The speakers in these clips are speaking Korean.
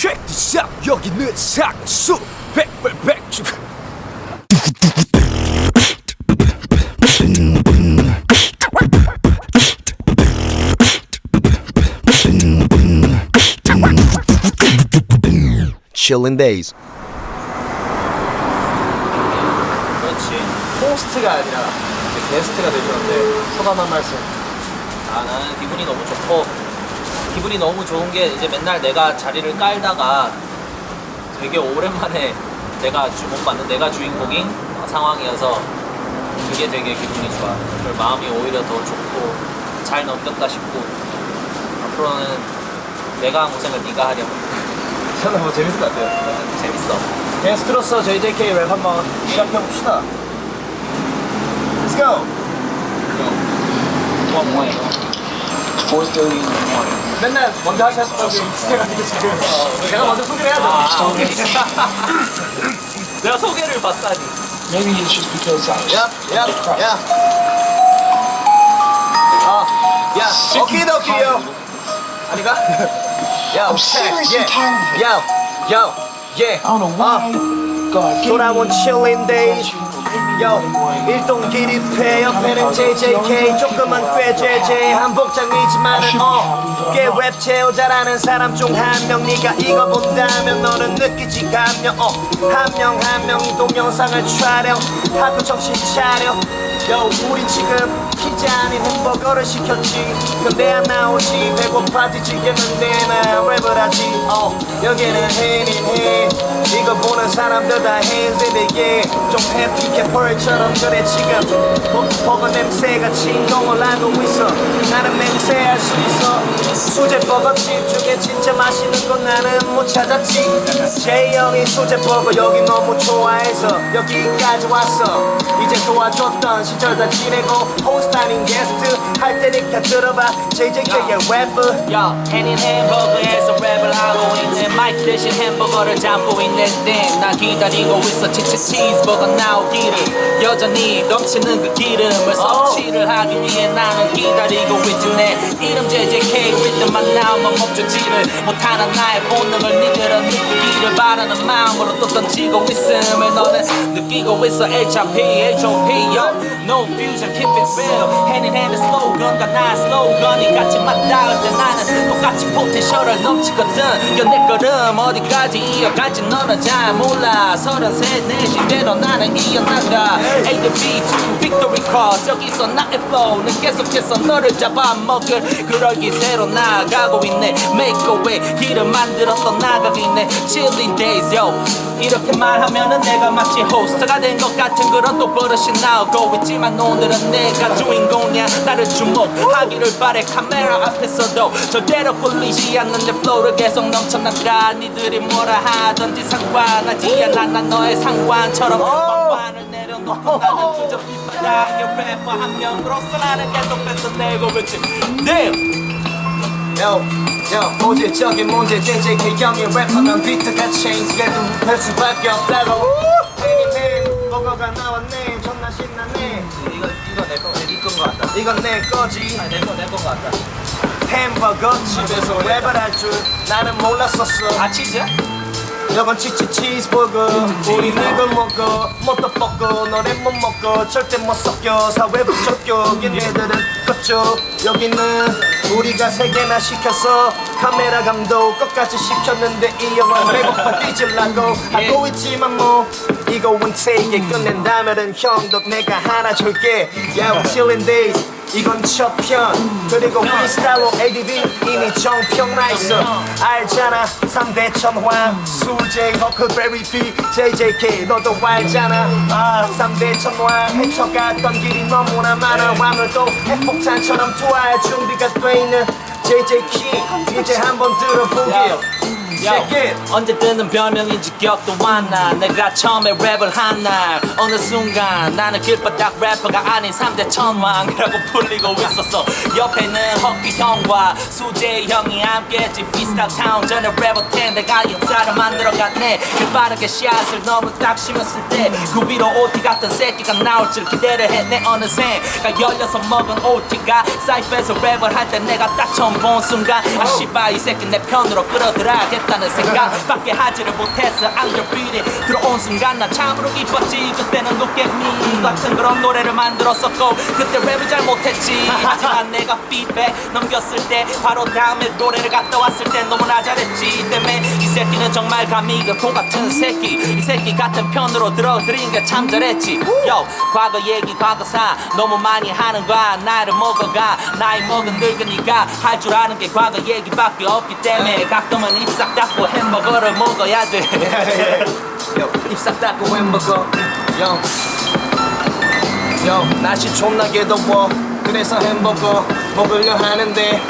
check this out 여기는 상수 백백백 Chillin' days 그렇지. 호스트가 아니라 이제 게스트가 되셨는데 소감 한 말씀. 아, 나는 기분이 너무 좋고 기분이 너무 좋은 게 이제 맨날 내가 자리를 깔다가 되게 오랜만에 내가 주목받는 내가 주인공인 상황이어서 그게 되게 기분이 좋아. 그걸 마음이 오히려 더 좋고 잘 넘겼다 싶고 앞으로는 내가 한 고생을 네가 하렴. 저는 뭐 재밌을 것 같아요. 재밌어. 게스트로서 JJK 랩 한번 시작해봅시다. Let's go! 뭐 뭐야 이거? 맨날 먼저 하셨던 게 익숙해가지고 지금 제가 먼저 소개를 해야죠. 아, 오케이. 내가 소개를 받다니. Maybe it's just because I was 야, 야, 야. 아, 야, 오키도키요. 아니가? 야, I'm serious 예. 야, 야, 예. I don't know why God gave 돌아온 chilling days. you 요 일동 기립회 옆에는 JJK 조금은 꽤 JJ 한복장이지만은 어꽤 랩 채워 잘하는 사람 중 한 명 네가 이거 본다면 너는 느끼지 감명 어한 명 한 명이 동영상을 촬영 하고 정신 차려. 요 우리 지금 피자 아닌 햄버거를 시켰지. 근데 안 나오지 배고파 뒤지겠는데 나 랩을 하지. 어 여기는 이거 보는 사람들 다 hands in the air 좀 해피해 펄처럼 그래 지금. 버- 버거 냄새가 진동을 하고 있어. 나는 맹세할 수 있어. 수제 버거집 중에 진짜 맛있는 건 나는 못 찾았지. 제 형이 수제 버거 여기 너무 좋아해서 여기까지 왔어. 이제 도와줬던 시절 다 지내고 호스트 아닌 게스트 할 테니까 들어봐. JJK의 래퍼 야, 해닌 햄버거에서 랩을 하고 있 네 마이크 대신 햄버거를 잡고 있는데 나 기다리고 있어. 치치 치즈버거 나오기를. 여전히 넘치는 그 기름을 섭취를 하기 위해 나는 기다리고 있지 내 이름 JJK 리듬만 나오면 멈추지를 못하는 나의 본능을 니들은 느끼기를 바라는 마음으로 또 던지고 있음을 너는 느끼고 있어. HRP HOP yo. No fusion keep it real. Hand in hand 슬로건과 나의 슬로건이 같이 맞닿을 때 나는 똑같이 포텐셜을 넘치거든. 연내 걸음 어디까지 이어갈지 너는 잘 몰라. 서른셋 내 시대로 나는 이어나가 A to B to victory cross. 여기서 나의 flow는 계속해서 너를 잡아먹을. 그럴 기세로 나아가고 있네. Make a way. 길을 만들었던 나가고 있네. Chilling days yo. 이렇게 말하면은 내가 마치 호스트가 된 것 같은 그런 또 버릇이 나오고 있지만 오늘은 내가 주인공이야. 나를 주목하기를 바래. 카메라 앞에서도 절대로 풀리지 않는 내 플로우를 계속 넘쳐 나가 니들이 뭐라 하던지 상관하지 않아. 난 너의 상관처럼 왕관을 내려놓고 나는 주저 빗바닥의 래퍼 한 명으로서 나는 계속 뱉어내고 있지. Damn Yo, yo, 모질적인 문제 JJK 형이 랩하면 비트가 change 그래도 할 수밖에 없다고. 나왔네. 존나 신나네. 이거 이거 내거 내건거 같다. 이건 내 거지. 내거내거 같다 햄버거 집에서 랩을 할줄 나는 몰랐었어. 아 치즈? 이건 치치 치즈버거. 우린 이걸 먹어. 못도 뻗고 너네 못 먹고 절대 못 섞여. 사회 부적격 얘네들은 껐죠. 여기는 우리가 세 개나 시켜서 카메라 감독 끝까지 시켰는데 이 영화 배고파 뒤질라고. 하고 있지만 뭐 이거 원테이크 끝낸다면은 형도 내가 하나 줄게. Yeah, chillin' days 이건 첫 편. 그리고 프리스타일로 ADB 이미 정평 나있어. 알잖아. 3대 천왕 수제 허클베리 피 JJK 너도 알잖아. 아 3대 천왕 헤쳐갔던 길이 너무나 많아. 오늘 또 핵폭탄처럼 투하할 준비가 돼 있는 JJK 이제 한번 들어보게 Check it 언제 뜨는 별명인지 기억도 안 나. 내가 처음에 랩을 한 날. 어느 순간 나는 길바닥 래퍼가 아닌 3대 천왕이라고 불리고 있었어. 옆에는 허기 형과 수재 형이 함께 했지 피스타 타운 전에 래퍼 텐 내가 역사를 만들어갔네. 그 빠르게 샷을 너무 딱 심었을 때그 위로 OT 같은 새끼가 나올 줄 기대를 했네. 어느새가 열려서 먹은 OT가 사이프에서 랩을 할 때 내가 딱 처음 본 순간. 아 씨발 이 새끼 내 편으로 끌어들어야겠다 있다는 생각밖에 하지를 못했어 앙드비리 들어온 순간 나 참으로 기뻤지. 그때는 me 같은 그런 노래를 만들었었고 그때 랩을 잘 못했지. 하지만 내가 피드백 넘겼을 때 바로 다음에 노래를 갔다 왔을 때 너무나 잘했지. 때문에 이 새끼는 정말 감히 그코 같은 새끼. 이 새끼 같은 편으로 들어들인 게참 잘했지. 요 과거 얘기 과거사. 너무 많이 하는 거야. 나를 먹어가. 나이 먹은 늙은이가 할줄 아는 게 과거 얘기밖에 없기 때문에 가끔은 입싹 닫고 햄버거를 먹어야 돼 요, 입싹 닫고 햄버거. 요, 요, 날씨 존나게 더워 그래서 햄버거 먹으려 하는데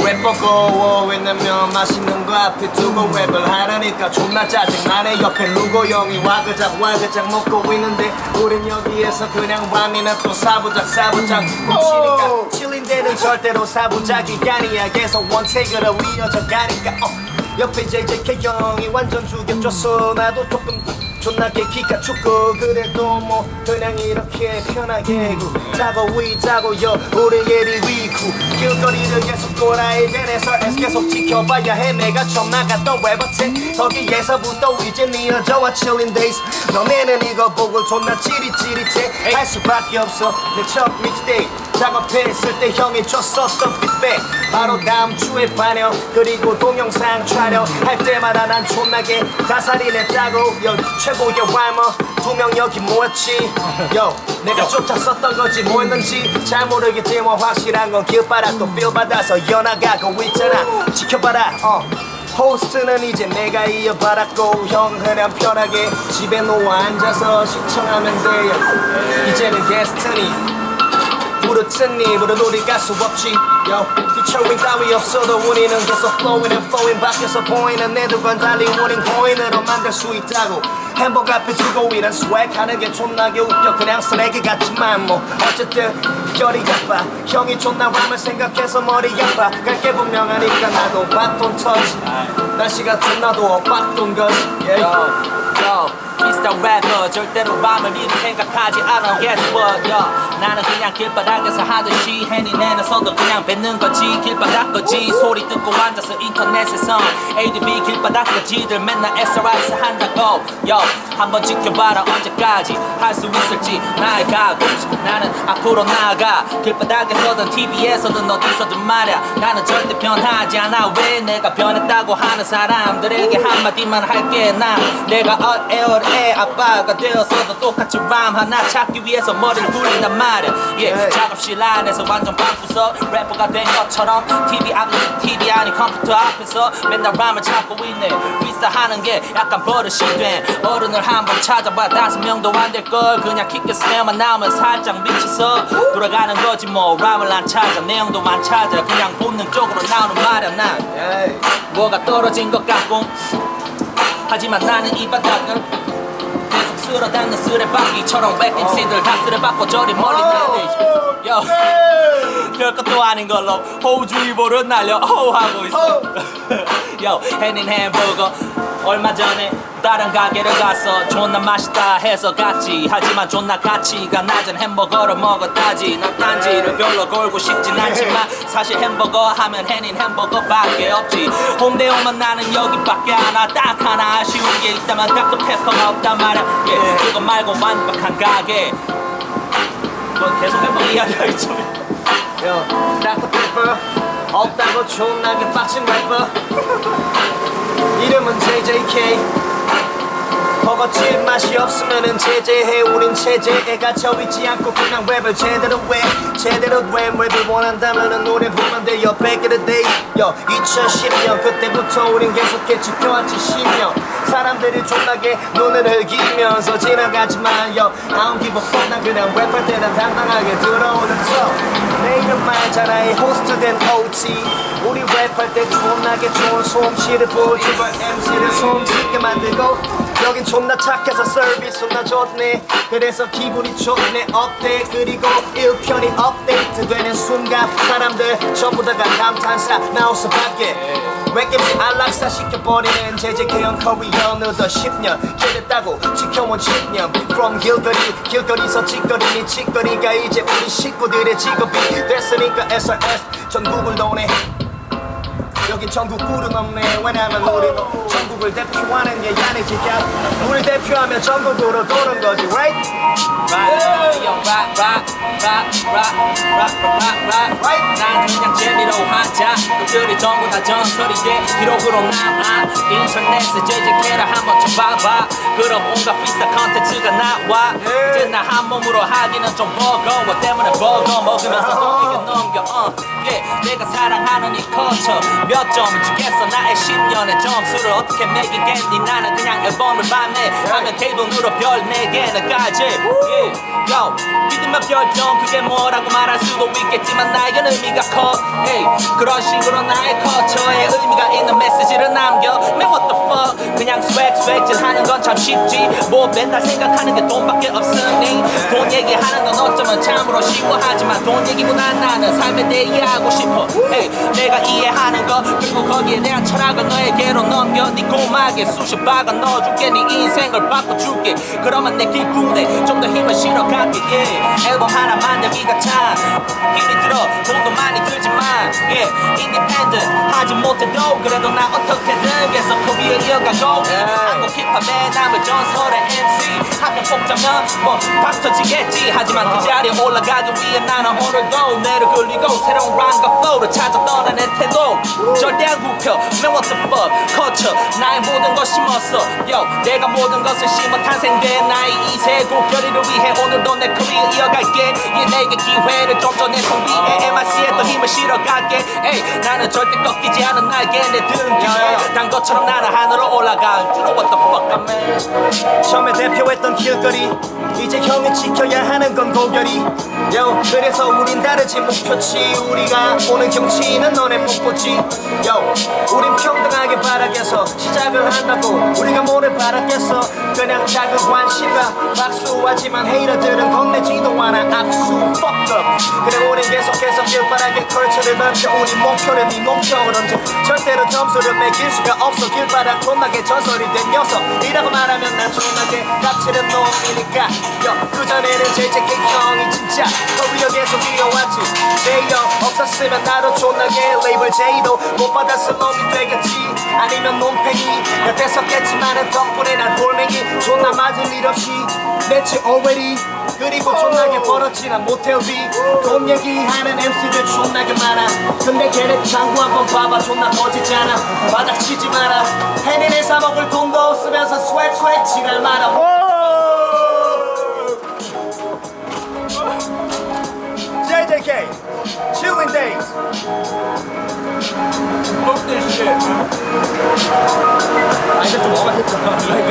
랩버거 워, 왜냐면 맛있는 거 앞에 두고 랩을 하려니까 존나 짜증나네. 옆에 누구 형이 와그작 와그작 먹고 있는데 우린 여기에서 그냥 밤이나 또 사부작 사부작. 훔치니까 칠린 데는 절대로 사부작이 아니야. 계속 원테이크로 이어져 가니까 어. 옆에 JJK 형이 완전 죽여줬어. 나도 조금 존나게 기가 죽고 그래도 뭐 그냥 이렇게 편하게 자고 위자고 요 우리 예리 위구. 길거리를 계속 돌아 이전에서 계속 지켜봐야 해. 내가 처음 나갔던 웨버체 거기에서부터 이제 이어져와 chillin' days. 너네는 이거 보고 존나 찌릿찌릿해. 할 수밖에 없어. 내 첫 믹스테이프 작업했을 때 형이 줬었던 빅백 바로 다음 주에 반영. 그리고 동영상 촬영. 할 때마다 난 존나게 다살이 냈다고. 요 최고의 와이머 두명 여기 모였지. 요 내가 쫓았었던 거지. 뭐였는지 잘 모르겠지만 확실한 건 길바닥도 필 받아서 연나가고 있잖아. 지켜봐라. 어. 호스트는 이제 내가 이어받았고 형 그냥 편하게 집에 누워 앉아서 시청하면 돼요. 이제는 게스트니 부르튼 입으로 우리 가수 없지. Yo, 피처링 따위 없어도 우리는 계속 flowing and flowing. 밖에서 보이는 애들과 달리 우린 코인으로 만들 수 있다고. 햄버거 앞에 두고 이런 스웩 하는 게 존나게 웃겨. 그냥 쓰레기 같지만 뭐. 어쨌든 결이 아파 형이 존나 람을 생각해서 머리 아파. 갈게 분명하니까 나도 바톤 터치 날씨가 존나도 바톤 것이 yeah. Yo, Mr. Rapper 절대로 밤을 미루 생각하지 않아. Guess what, yo 나는 그냥 길바닥에서 하듯이 해니 내면서도 그냥 뱉는 거지. 길바닥 거지. 소리 듣고 앉아서 인터넷에서 ADB 길바닥 거지들 맨날 SRS 한다고. Yo, 한번 지켜봐라. 언제까지 할 수 있을지 나의 각오 나는 앞으로 나아가. 길바닥에서든 TV에서든 어디서든 말야. 나는 절대 변하지 않아. 왜 내가 변했다고 하는 사람들에게 한마디만 할게. 나 내가 어에어 의 아빠가 되어서도 똑같이 람 하나 찾기 위해서 머리를 굴린단 말야. 예, 작업실 안에서 완전 바쁘서 래퍼가 된 것처럼 TV 앞 TV 아닌 컴퓨터 앞에서 맨날 람을 찾고 있네. 리스트 하는 게 약간 버릇이 된 어른을 한번 찾아봐. 다섯 명도 안 될 걸. 그냥 킥게 스네어만 나오면 살짝 미쳐서 돌아가는 거지 뭐. 람을 안 찾아. 내용도 안 찾아. 그냥 본능적으로 나오는 말이야 난. Yeah. 뭐가 떨어진 것 같고. 하지만 나는 이 바닥을 계속 쓸어닿는 쓰레받기처럼 백 MC들 다 쓰레받고 저리 멀리 날리지 요 별것도 아닌 걸로 호주의보를 날려 호하고 있어 요 해닌 햄버거. 얼마 전에 다른 가게를 가서 존나 맛있다 해서 갔지. 하지만 존나 가치가 낮은 햄버거를 먹었다지. 난 딴지를 별로 걸고 싶진 않지만 사실 햄버거 하면 해닌 햄버거밖에 없지. 홍대 오면 나는 여기밖에 안 와. 딱 하나 아쉬운 게 있다면 닥터페퍼가 없단 말야. 예, 그거 말고 완벽한 가게. 뭐 계속 햄버거 Yo. Pepper 없다 고 존나게 빡친 래퍼 이름은 JJK 버거집 맛이 없으면은 제재해. 우린 체제에 갇혀 있지 않고 그냥 랩을 제대로 해. 제대로 랩 랩을 원한다면은 노래 부르면 돼요 Back in the day 요 2010년 그때부터 우린 계속해 지켜왔지 10년 사람들이 존나게 눈을 흘기면서 지나가지만 요. I don't give 난 그냥 랩할 때는 당당하게 들어오는 척내 이름 말잖아 이 호스트된 OT 우리 랩할 때 존나게 좋은 소음실을 보여주고 MC를 소음지게 만들고 여긴 존나 착해서 서비스 존나 좋네. 그래서 기분이 좋네. 어때 그리고 1편이 업데이트 되는 순간 사람들 전부 다가 감탄사 나올 수밖에 웹김치 안락사 시켜버리는 JJK형 커리어 어느덧 10년 죄됐다고 지켜온 10년. From 길거리 길거리서 찌꺼리니 찌꺼리가 이제 우리 식구들의 직업이 됐으니까 SRS 전국을 도네 여긴 전국 꿀은 없네. 왜냐면 우리는 전국을 대표하는 예야니지야 우리 대표하면 전국으로 도는 거지 right? Right, yo, right, right, right, right, right, right. 난 그냥 재미로 하자. 그들이 전부 다 전설이게 기록으로 남아. 인터넷에 JJK를 한번 쳐봐봐. 그럼 온갖 프리스타일 컨텐츠가 나와. 이제 나 한 몸으로 하기는 좀 버거워. 때문에 버거 먹으면서 너에게 넘겨. 어, yeah. 내가 사랑하는 이 커처 몇 점을 주겠어 나의 10년의 점수를 어떻게 매기겠니 나는 그냥 앨범을 발매 하면 개돈으로 별 4개는 까지 yeah. Yo, 믿음의 별점 그게 뭐라고 말할 수도 있겠지만 나에겐 의미가 커. Hey. 그런 식으로 나의 커처에 의미가 있는 메시지를 남겨. Man what the fuck? 그냥 swag swag질 하는 건 참 쉽지. 뭐 맨날 생각하는 게 돈밖에 없으니. 돈얘 어쩌면 참으로 쉬워 하지만 돈 얘기보다 나는 삶에 대해 이해하고 싶어. Hey. 내가 이해하는 거 그리고 거기에 대한 철학을 너에게로 넘겨. 네 고막에 수십 박아 넣어줄게. 네 인생을 바꿔줄게. 그러면 내 기쁨에 좀 더 힘을 실어갈게. Yeah. 앨범 하나 만들기가 참 힘이 들어. 돈도 많이 들지만 yeah. independent. 하지 못해도 그래도 나 어떻게든 계속 그 위에 이어가고 한국 힙합의 남을 전설의 MC. 한명 뽑자면 뭐 박터지겠지. 하지만 그자 리에 올라가기 위해 나는 오늘도 내를 굴리고 새로운 rhyme과 flow를 찾아 떠나는 태도. 절대 안 굽혀. Man what the fuck? 거쳐. 나의 모든 것 심었어. Yo 내가 모든 것을 심어 탄생된 나의 이세 곡결의를 위해 오늘도 내 커리어 이어갈게. 이 내게 기회를 좀 전에 손 위에 MIC에 또 힘을 실어갈게. 에이 나는 절대 꺾이지 않은 날개 내등 뒤에 단 것처럼 나는 하늘로 올라가 You know what the fuck? I mean 처음에 대표했던 길거리 이제 형이 지켜야 하는 건 고결이 요 그래서 우린 다르지 목표치. 우리가 오는 경치는 너네 못 보지 요 우린 평등하게 바라겠어 시작을 한다고 우리가 뭐를 바라겠어. 그냥 작은 관심과 박수하지만 헤이러들은 겁내지도 않아 악수 fucked up. 그래 우린 계속해서 길바닥에 컬처를 던져 우리 목표는 네 목표는 언제 절대로 점수를 매길 수가 없어. 길바닥 존나게 전설이 된 녀석이라고 말하면 난 존나게 깝치는 놈이니까. 요 그전에는 JJK 형이 진짜 커리어 계속 이어왔지. J형 없었으면 나도 존나게 레이블 J도 못 받았을 놈이 되겠지. 아니면 놈팽이 곁에섰겠지만은 덕분에 난 돌멩이 존나 맞을 일 없이 냈지 already. 그리고 존나게 벌었지 난 모텔 비 돈 얘기하는 MC들 존나게 많아. 근데 걔네 장구 한번 봐봐 존나 거지잖아. 바닥 치지 마라. 해내내 사 먹을 돈도 없으면서 스웩 스웩 지랄 마라 JJK Chilling Days. Fuck this shit 아 이제 좀 어마했잖아 내가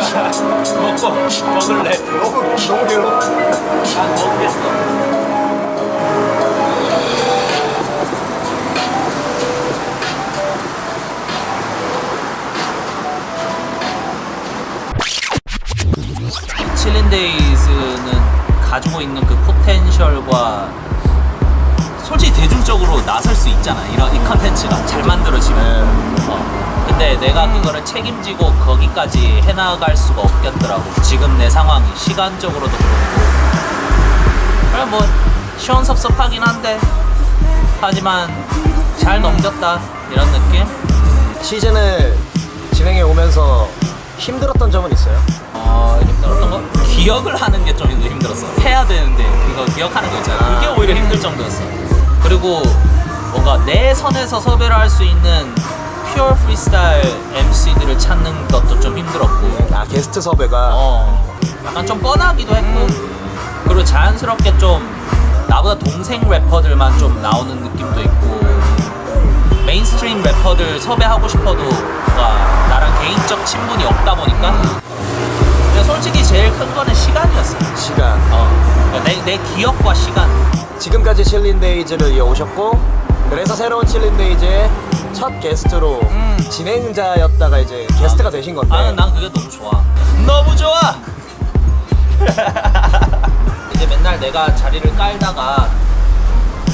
먹고 먹을래. 너무 너무 괴로워 난 먹겠어. 칠린데이즈는 가지고 있는 그 포텐셜과 솔직히 대중적으로 나설 수 있잖아. 이런 이 컨텐츠가. 잘 만들어지면. 어. 근데 내가 그거를 책임지고 거기까지 해나갈 수가 없겠더라고. 지금 내 상황이. 시간적으로도 그렇고. 그래 뭐 시원섭섭하긴 한데. 하지만 잘 넘겼다. 이런 느낌? 시즌을 진행해 오면서 힘들었던 점은 있어요? 어 힘들었던 거? 기억을 하는 게 좀 힘들었어. 해야 되는데 이거 기억하는 거 있잖아. 그게 오히려 힘들 정도였어 그리고 뭔가 내 선에서 섭외를 할 수 있는 퓨어 프리스타일 MC들을 찾는 것도 좀 힘들었고. 아 게스트 섭외가. 어 약간 좀 뻔하기도 했고. 그리고 자연스럽게 좀 나보다 동생 래퍼들만 좀 나오는 느낌도 있고. 메인스트림 래퍼들 섭외하고 싶어도 뭔가 나랑 개인적 친분이 없다 보니까 근데 솔직히 제일 큰 거는 시간이었어 시간. 어, 그러니까 내, 내 기억과 시간. 지금까지 칠린데이즈를 이어오셨고 그래서 새로운 칠린데이즈의 첫 게스트로 진행자였다가 이제 게스트가 되신 건데. 아, 난 그게 너무 좋아. 너무 좋아. 이제 맨날 내가 자리를 깔다가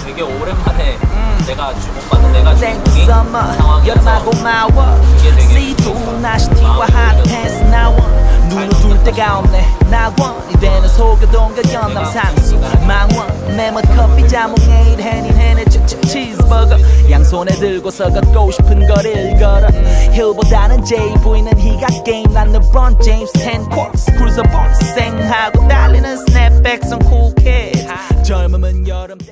되게 오랜만에 내가 주목받는 내가 주목이 상황이어서 고마워 그게 되게 See-through 나시티와 핫팬츠 나와 눈을 둘 데가 없네. 낙원이 되는 소교동과 연남 상수 망원 매맛 커피 자몽에 일해닌 해내 칙칙 치즈버거. 양손에 들고서 걷고 싶은 거를 걸어 힐보다는 제이 보이는 희각 게임. 난 르브론 제임스 텐 코스 크루저 볼 생하고 달리는 스냅백 쿨캣 젊음은 여름 땡